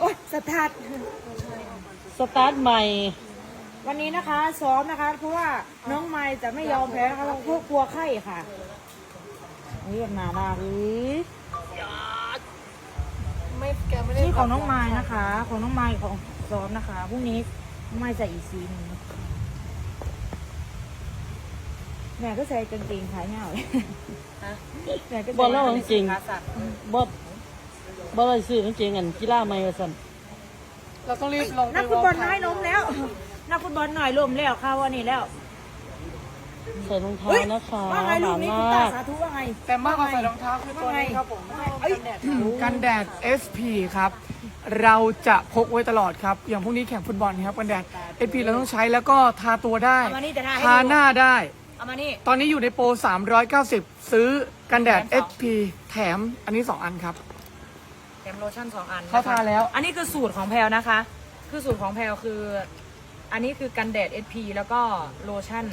โอ๊ยสตาร์ทสตาร์ทใหม่ วันนี้นะคะซ้อมนะคะ เพราะว่าน้องไม้จะไม่ยอมแพ้นะคะเพราะกลัวไข้ค่ะนี่แบบนาดาเลยไม่แกไม่ได้นี่ของน้องไม้นะคะ ของน้องไม้ของซ้อมนะคะพรุ่งนี้น้องไม้ใส่อีกสีหนึ่งแม่ก็ใส่กางเกงขายเงาเลยแม่ก็ใส่บอลแล้วจริงขาสัตว์บอส บอสอะไรซื้อกางเกงกันกีฬาใหม่ว่าซั่นเราต้องรีบลงไปนักฟุตบอลให้นมแล้ว นักฟุตบอลหน่อยลมแล้วค่ะวันนี้แล้วใส่รองเท้านะคะว่าไงลูกนี้คุณมาตากสาธุว่าไงแต่มากกว่าใส่รองเท้าคือตัวนี้ครับผมเอ้ยกันแดด SP ครับ เราจะพกไว้ตลอดครับ อย่างพรุ่งนี้แข่งฟุตบอลครับกันแดด SP เราต้องใช้แล้วก็ทาตัวได้เอามานี่จะทาให้ทาดูหน้าได้เอามานี่ตอนนี้อยู่ในโปร 390 ซื้อกันแดด SP แถมอันนี้ 2 อันครับแถ มโลชั่นสองอันนะคะเขาทาแล้ว อันนี้คือสูตรของแพลนะคะ คือสูตรของแพลคือ อันนี้คือกันแดด SP แล้วก็โลชั่น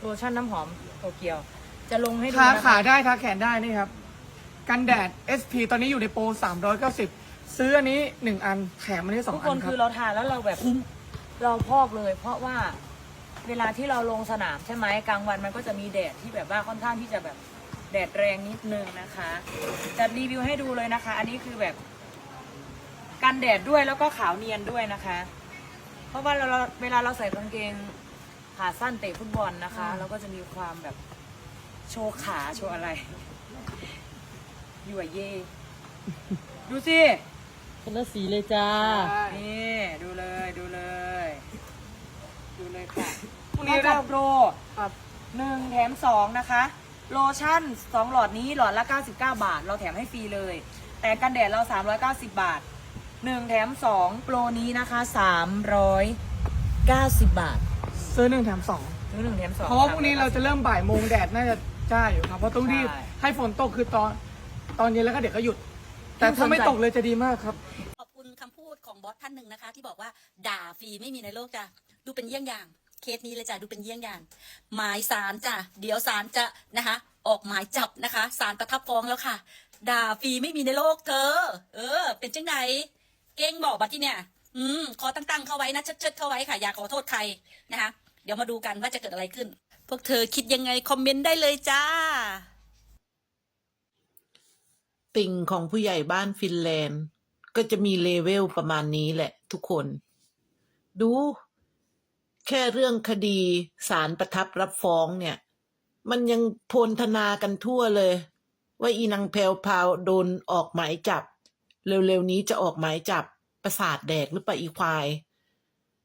โลชั่นน้ำหอมโตเกียว จะลงให้ดูทานะขาคะได้ทาแขนได้นี่ครับ กันแดด SP ตอนนี้อยู่ในโปร 390 ซื้ออันนี้ 1 อันแถมอันนี้ทุก2คอันนครัคือบ เราทาแล้วเราแบบเราพอกเลย เพราะว่าเวลาที่เราลงสนามใช่ไหมกลางวันมันก็จะมีแดดที่แบบว่าค่อนข้างที่จะแบบ แดดแรงนิดนึงนะคะจะรีวิวให้ดูเลยนะคะ อันนี้คือแบบกันแดดด้วยแล้วก็ขาวเนียนด้วยนะคะ เพราะว่าเราเวลาเราใส่กางเกงขาสั้นเตะฟุตบอลนะคะ เราก็จะมีความแบบโชว์ขาโชว์อะไรอยู่อะเย่ดูสิคนละสีเลยจ้า นี่ดูเลยดูเลย ดูเลยค่ะพรุ่งนี่นี้จัเราดโปรครับหนึ่งแถมสองนะคะ โลชั่นสองหลอดนี้หลอดละ 99 บาท เราแถมให้ฟรีเลย แต่กันแดดเรา 390 บาทหนึ่งแถมสองโปรนี้นะคะ 390 บาทซื้อ1แถม2ซื้อหนึ่งแถมสองเพราะว่าพรุ่งนี้เราจะเริ่มบ่ายโมงแดดน่าจะจ้าอยู่ครับ เพราะต้องรีบใช่ให้ฝนตกคือตอน ตอนเย็นแล้วก็เดี๋ยวก็หยุด แต่ถ้าไม่ตกเลยจะดีมากครับ ขอบคุณคำพูดของบอสท่านหนึ่งนะคะ ที่บอกว่าด่าฟรีไม่มีในโลกจ้ะดูเป็นเยี่ยงอย่าง เคสนี้เลยจ้ะดูเป็นเยี่ยงอย่าง หมายสารจ้ะเดี๋ยวสารจะนะคะ ออกหมายจับนะคะสารประทับฟ้องแล้วค่ะ ด่าฟรีไม่มีในโลกเธอ เออ เป็นจังไหนเก่งบอกบัดที่เนี่ย อืมขอตั้งๆเข้าไว้นะเชิดๆเข้าไว้ค่ะ อย่าขอโทษใครนะคะ เดี๋ยวมาดูกันว่าจะเกิดอะไรขึ้น พวกเธอคิดยังไงคอมเมนต์ได้เลยจ้า ติ่งของผู้ใหญ่บ้านฟินแลนด์ ก็จะมีเลเวลประมาณนี้แหละทุกคน ดู แค่เรื่องคดีศาลประทับรับฟ้องเนี่ย มันยังโพลธนากันทั่วเลย ว่าอีนางแพรวพาวโดนออกหมายจับ เร็วๆนี้จะออกหมายจับประสาทแดกหรือเปล่าอีควาย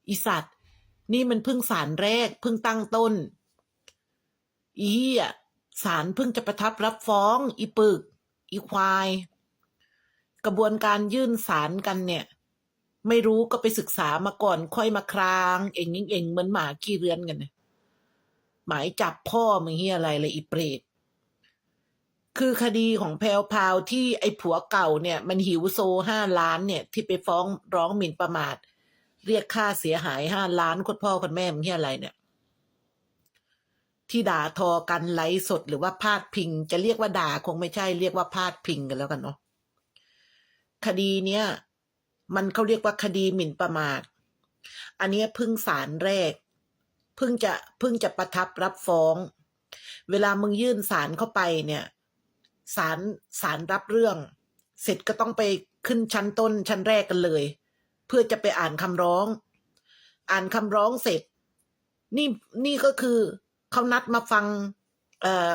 อีสัตว์ นี่มันเพิ่งศาลแรกเพิ่งตั้งต้น อีเหี้ยศาลเพิ่งจะประทับรับฟ้อง อีปึก อีควาย กระบวนการยื่นสารกันเนี่ย ไม่รู้ก็ไปศึกษามาก่อนค่อยมาคราง เองเองเองเหมือนหมาขี้เรือนกันเนี่ย หมายจับพ่อมึงเฮียอะไรเลยอีเปรตคือคดีของแพลวพาวที่ไอ้ผัวเก่าเนี่ย มันหิวโซห้าล้านเนี่ย ที่ไปฟ้องร้องหมิ่นประมาท เรียกค่าเสียหายห้าล้านคุณพ่อคุณแม่มึงเฮียอะไรเนี่ย ที่ด่าทอกันไลฟ์สดหรือว่าพาดพิง จะเรียกว่าด่าคงไม่ใช่ เรียกว่าพาดพิงกันแล้วกันเนาะคดีเนี้ยมันเขาเรียกว่าคดีหมิ่นประมาท อันนี้พึ่งศาลแรก เพิ่งจะเพิ่งจะประทับรับฟ้อง เวลามึงยื่นศาลเข้าไปเนี่ยศาลศาลรับเรื่อง เสร็จก็ต้องไปขึ้นชั้นต้นชั้นแรกกันเลย เพื่อจะไปอ่านคำร้อง อ่านคำร้องเสร็จ นี่นี่ก็คือเขานัดมาฟังเอ่อ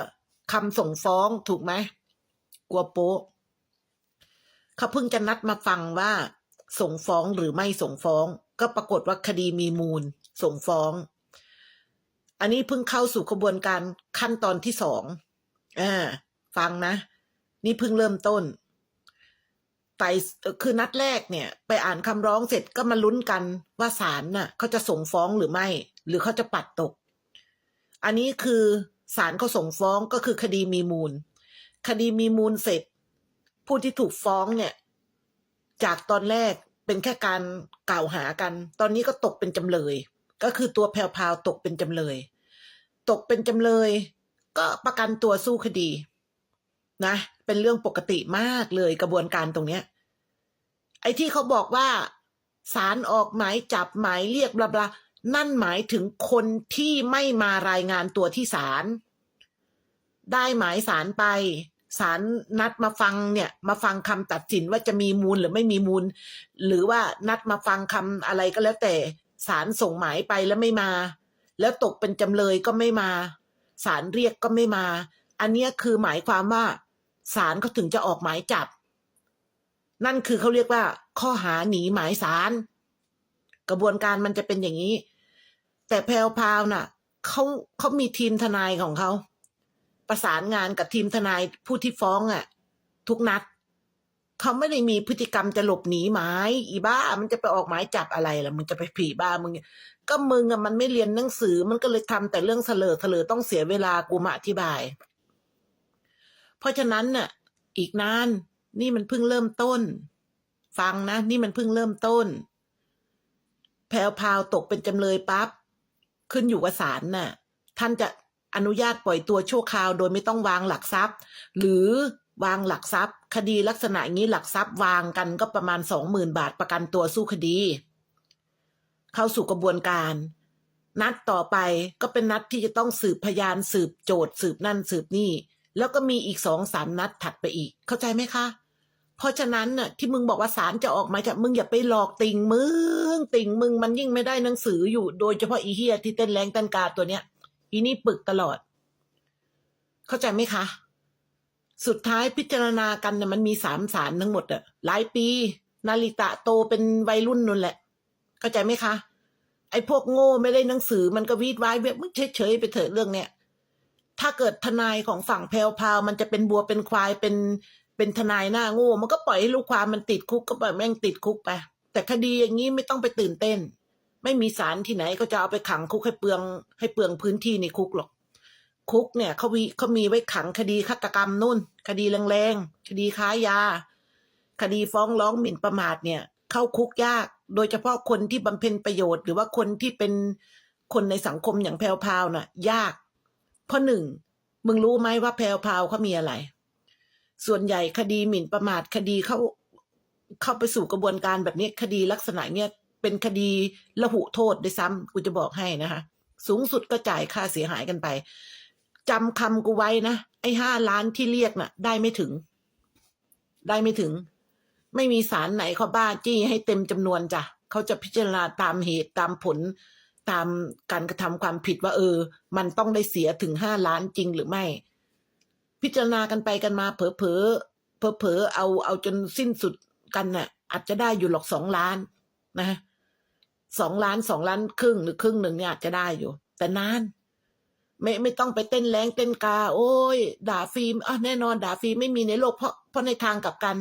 คำส่งฟ้องถูกไหมกลัวโป๊ะเขาเพิ่งจะนัดมาฟังว่าส่งฟ้องหรือไม่ส่งฟ้อง ก็ปรากฏว่าคดีมีมูล ส่งฟ้อง อันนี้เพิ่งเข้าสู่กระบวนการขั้นตอนที่สองอ่าฟังนะ นี่เพิ่งเริ่มต้นไต่คือนัดแรกเนี่ย ไปอ่านคำร้องเสร็จก็มาลุ้นกันว่าศาลน่ะเขาจะส่งฟ้องหรือไม่ หรือเขาจะปัดตก อันนี้คือศาลเขาส่งฟ้องก็คือคดีมีมูล คดีมีมูลเสร็จ ผู้ที่ถูกฟ้องเนี่ย จากตอนแรกเป็นแค่การกล่าวหากัน ตอนนี้ก็ตกเป็นจำเลย ก็คือตัวแพรวพราวตกเป็นจำเลย ตกเป็นจำเลย ก็ประกันตัวสู้คดี นะ เป็นเรื่องปกติมากเลยกระบวนการตรงเนี้ย ไอ้ที่เขาบอกว่าศาลออกหมายจับหมายเรียกบลาบลานั่นหมายถึงคนที่ไม่มารายงานตัวที่ศาลได้หมายศาลไปศาลนัดมาฟังเนี่ยมาฟังคำตัดสินว่าจะมีมูลหรือไม่มีมูล หรือว่านัดมาฟังคำอะไรก็แล้วแต่ ศาลส่งหมายไปแล้วไม่มา แล้วตกเป็นจำเลยก็ไม่มาศาลเรียกก็ไม่มา อันนี้คือหมายความว่าศาลเขาถึงจะออกหมายจับ นั่นคือเขาเรียกว่า ข้อหาหนีหมายศาลกระบวนการมันจะเป็นอย่างนี้ แต่แพลวพราวน่ะเขาเขามีทีมทนายของเขาประสานงานกับทีมทนายผู้ที่ฟ้องอะ ทุกนัด เขาไม่ได้มีพฤติกรรมจะหลบหนีหมายอีบ้า มันจะไปออกหมายจับอะไรล่ะมึงจะไปผีบ้ามึงก็มึงอะมันไม่เรียนหนังสือมันก็เลยทำแต่เรื่องเสลอเสลอต้องเสียเวลากูมาอธิบาย เพราะฉะนั้นน่ะ อีกนาน นี่มันเพิ่งเริ่มต้น ฟังนะ นี่มันเพิ่งเริ่มต้น แพลวพาวตกเป็นจำเลยปั๊บขึ้นอยู่กับศาลน่ะ ท่านจะอนุญาตปล่อยตัวชั่วคราวโดยไม่ต้องวางหลักทรัพย์ หรือ วางหลักทรัพย์ คดีลักษณะงนี้หลักทรัพย์วางกันก็ประมาณสองหมื่นบาทประกันตัวสู้คดี เข้าสู่กระบวนการ นัดต่อไปก็เป็นนัดที่จะต้องสืบพยานสืบโจทย์สืบนั่นสืบนี่ แล้วก็มีอีกสองสามนัดถัดไปอีก เข้าใจไหมคะ เพราะฉะนั้นน่ะที่มึงบอกว่าศาลจะออกหมายจับมึงอย่าไปหลอกติ่งมึงติ่งมึงมันยิ่งไม่ได้หนังสืออยู่ โดยเฉพาะอีเฮียที่เต้นแรงเต้นกาตัวเนี้ยอีนี่ปึกตลอด เข้าใจไหมคะ สุดท้ายพิจารณากันเนี่ยมันมีสามศาลทั้งหมดอะหลายปี นาริตะโตเป็นวัยรุ่นนั่นแหละ เข้าใจไหมคะ ไอ้พวกโง่ไม่ได้หนังสือมันก็วีดไวายเว็บมึงเฉยๆไปเถอะเรื่องเนี้ยถ้าเกิดทนายของฝั่งแพลวพาวมันจะเป็นบัวเป็นควายเป็นเป็นทนายหน้าโง่ มันก็ปล่อยให้ลูกความมันติดคุกก็ปล่อยแม่งติดคุกไปแต่คดีอย่างนี้ไม่ต้องไปตื่นเต้น ไม่มีสารที่ไหนก็จะเอาไปขังคุกให้เปลืองให้เปลืองพื้นที่ในคุกหรอก คุกเนี่ยเขามีเขามีไว้ขังคดีฆาตกรรมนู่น คดีแรงๆคดีค้ายา คดีฟ้องร้องหมิ่นประมาทเนี่ย เข้าคุกยาก โดยเฉพาะคนที่บำเพ็ญประโยชน์ หรือว่าคนที่เป็นคนในสังคมอย่างแพลวพาวน่ะ ยาก เพราะหนึ่งมึงรู้ไหมว่าแพลวพาวเขามีอะไร ส่วนใหญ่คดีหมิ่นประมาทคดีเข้าเข้าไปสู่กระบวนการแบบนี้คดีลักษณะเนี้ยเป็นคดีละหุโทษด้วยซ้ำกูจะบอกให้นะคะสูงสุดก็จ่ายค่าเสียหายกันไป จำคำกูไว้นะ ไอ้ห้าล้านที่เรียกน่ะ ได้ไม่ถึง ได้ไม่ถึง ไม่มีสารไหนเขาบ้าจี้ให้เต็มจำนวนจ้ะเขาจะพิจารณาตามเหตุตามผลตามการกระทำความผิดว่า เออ มันต้องได้เสียถึงห้าล้านจริงหรือไม่ พิจารณากันไปกันมาเผลอเผลอเผลอเผอเอาเอาจนสิ้นสุดกันน่ะ อาจจะได้อยู่หรอกสองล้านนะสองล้านสองล้านครึ่งหรือครึ่งหนึ่งเนี่ยอาจจะได้อยู่ แต่นาน ไม่ไม่ต้องไปเต้นแรงเต้นกา โอ้ย ด่าฟิล์มอะแน่นอนด่าฟิล์มไม่มีในโลกเพราะเพราะในทางกับกัน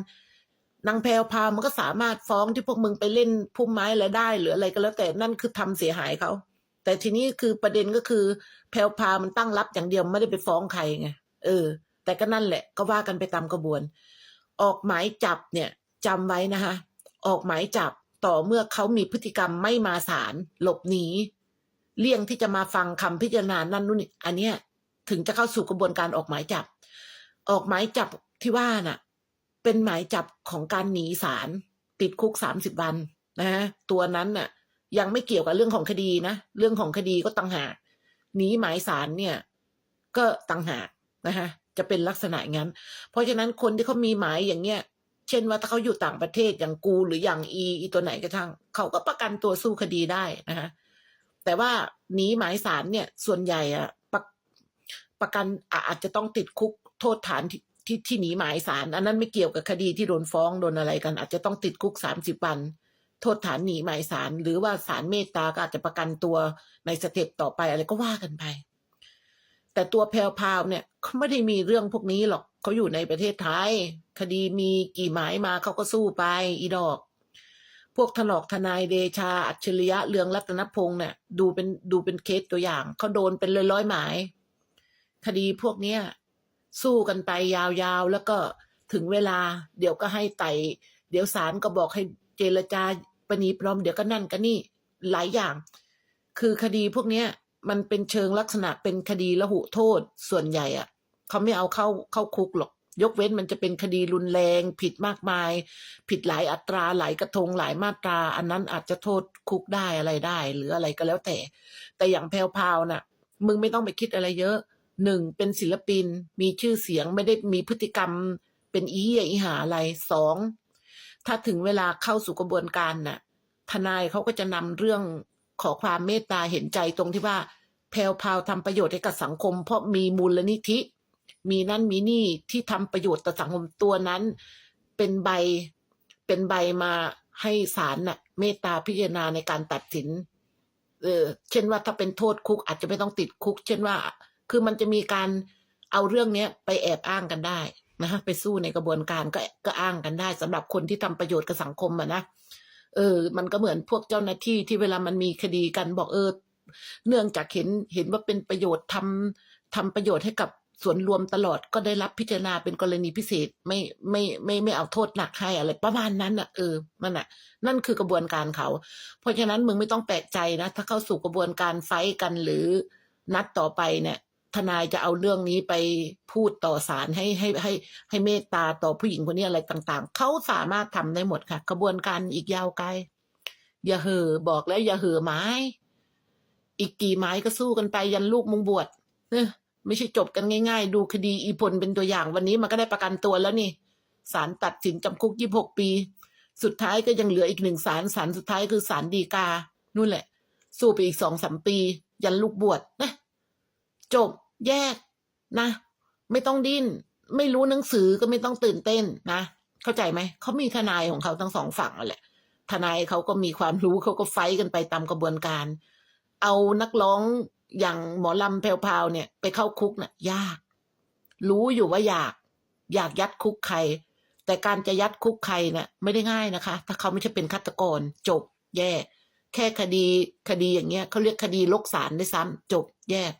นางแพรวพามันก็สามารถฟ้องที่พวกมึงไปเล่นพุ่มไม้แล้วได้ หรืออะไรก็แล้วแต่นั่นคือทำเสียหายเขาแต่ทีนี้คือประเด็นก็คือ แพรวพามันตั้งรับอย่างเดียวไม่ได้ไปฟ้องใครไงเออ แต่ก็นั่นแหละก็ว่ากันไปตามกระบวน ออกหมายจับเนี่ยจำไว้นะคะออกหมายจับต่อเมื่อเขามีพฤติกรรมไม่มาศาลหลบหนี เลี่ยงที่จะมาฟังคำพิจารณานั่นนู่นนี่อันเนี้ยถึงจะเข้าสู่กระบวนการออกหมายจับ ออกหมายจับที่ว่าน่ะ เป็นหมายจับของการหนีศาลติดคุกสามสิบวันนะฮะตัวนั้นน่ะ ยังไม่เกี่ยวกับเรื่องของคดีนะเรื่องของคดีก็ต่างหากหนีหมายศาลเนี่ย ก็ต่างหากนะฮะจะเป็นลักษณะงั้น เพราะฉะนั้นคนที่เขามีหมายอย่างเงี้ย เช่นว่าถ้าเขาอยู่ต่างประเทศอย่างกูหรืออย่างอีอีตัวไหนก็ช่างเขาก็ประกันตัวสู้คดีได้นะคะ แต่ว่าหนีหมายสารเนี่ยส่วนใหญ่อะประประกันอาจจะต้องติดคุกโทษฐานที่ที่ที่หนีหมายสารอันนั้นไม่เกี่ยวกับคดีที่โดนฟ้องโดนอะไรกัน อาจจะต้องติดคุกสามสิบวัน โทษฐานหนีหมายสารหรือว่าสารเมตตาก็อาจจะประกันตัวในสเต็ปต่อไปอะไรก็ว่ากันไป แต่ตัวแพลวพาวเนี่ยเขาไม่ได้มีเรื่องพวกนี้หรอกเขาอยู่ในประเทศไทย คดีมีกี่หมายมาเขาก็สู้ไป อีดอก วกถลอกทนายเดชา อัจฉริยะเรืองรัตนพงษ์เนี่ยดูเป็นดูเป็นเคสตัวอย่าง เขาโดนเป็นร้อยร้อยหมาย คดีพวกเนี้ยสู้กันไปยาวๆ แล้วก็ถึงเวลา เดี๋ยวก็ให้ไต่เดี๋ยวศาลก็บอกให้เจรจาปณีพร้อมเดี๋ยวก็นั่นก็นี่หลายอย่าง คือคดีพวกเนี้ยมันเป็นเชิงลักษณะเป็นคดีละหุโทษส่วนใหญ่อะเขาไม่เอาเข้าเข้าคุกหรอก ยกเว้นมันจะเป็นคดีรุนแรง ผิดมากมาย ผิดหลายอัตราหลายกระทงหลายมาตรา อันนั้นอาจจะโทษคุกได้อะไรได้ หรืออะไรก็แล้วแต่ แต่อย่างแพลวพาวน่ะ มึงไม่ต้องไปคิดอะไรเยอะหนึ่งเป็นศิลปินมีชื่อเสียงไม่ได้มีพฤติกรรม เป็นอีเหี้ยอีหาอะไรสองถ้าถึงเวลาเข้าสู่กระบวนการน่ะ ทนายเขาก็จะนำเรื่องขอความเมตตาเห็นใจตรงที่ว่าแพลวพาวทำประโยชน์ให้กับสังคม เพราะมีมูลนิธิ มีนั่นมีนี่ที่ทำประโยชน์ต่อสังคมตัวนั้น เป็นใบเป็นใบมาให้ศาลน่ะเมตตาพิจารณาในการตัดสิน เออ เช่นว่าถ้าเป็นโทษคุกอาจจะไม่ต้องติดคุก เช่นว่า คือมันจะมีการเอาเรื่องเนี้ยไปแอบอ้างกันได้นะฮะไปสู้ในกระบวนการก็ก็อ้างกันได้สำหรับคนที่ทำประโยชน์กับสังคมอะนะเออ มันก็เหมือนพวกเจ้าหน้าที่ที่เวลามันมีคดีกันบอกเออ เนื่องจากเห็นเห็นว่าเป็นประโยชน์ทำทำประโยชน์ให้กับ ส่วนรวมตลอดก็ได้รับพิจารณาเป็นกรณีพิเศษไม่ไม่ไม่ไม่เอาโทษหนักให้อะไรประมาณนั้นอะเออมันอะ นั่นคือกระบวนการเขา เพราะฉะนั้นมึงไม่ต้องแปลกใจนะ ถ้าเข้าสู่กระบวนการไฟท์กันหรือนัดต่อไปเนี่ย ทนายจะเอาเรื่องนี้ไปพูดต่อศาลให้ให้ให้ให้เมตตาต่อผู้หญิงคนนี้อะไรต่าง ๆ เขาสามารถทำได้หมดค่ะ กระบวนการอีกยาวไกลอย่าเห่อบอกแล้วอย่าเห่อไม้ อีกกี่ไม้ก็สู้กันไปยันลูกมุงบวชเนอะ ไม่ใช่จบกันง่าย ๆ ดูคดีอีพลเป็นตัวอย่างวันนี้มันก็ได้ประกันตัวแล้วนี่ศาลตัดสินจำคุกยี่หกปี สุดท้ายก็ยังเหลืออีกหนึ่งศาลศาลสุดท้ายคือศาลฎีกา นู่นแหละ สู้ไปอีกสองสามปี ยันลูกบวชนะจบแยกนะ ไม่ต้องดิ้น ไม่รู้หนังสือก็ไม่ต้องตื่นเต้นนะ เข้าใจไหม เขามีทนายของเขาทั้งสองฝั่งแหละ ทนายเขาก็มีความรู้เขาก็ไฟกันไปตามกระบวนการ เอานักร้อง อย่างหมอลำแพลวๆเนี่ย ไปเข้าคุกน่ะยาก รู้อยู่ว่าอยาก อยากยัดคุกใคร แต่การจะยัดคุกใครน่ะไม่ได้ง่ายนะคะ ถ้าเขาไม่ใช่เป็นฆาตกร จบแย่ แค่คดีคดีอย่างเงี้ยเขาเรียกคดีลกสารได้ซ้ำจบแยก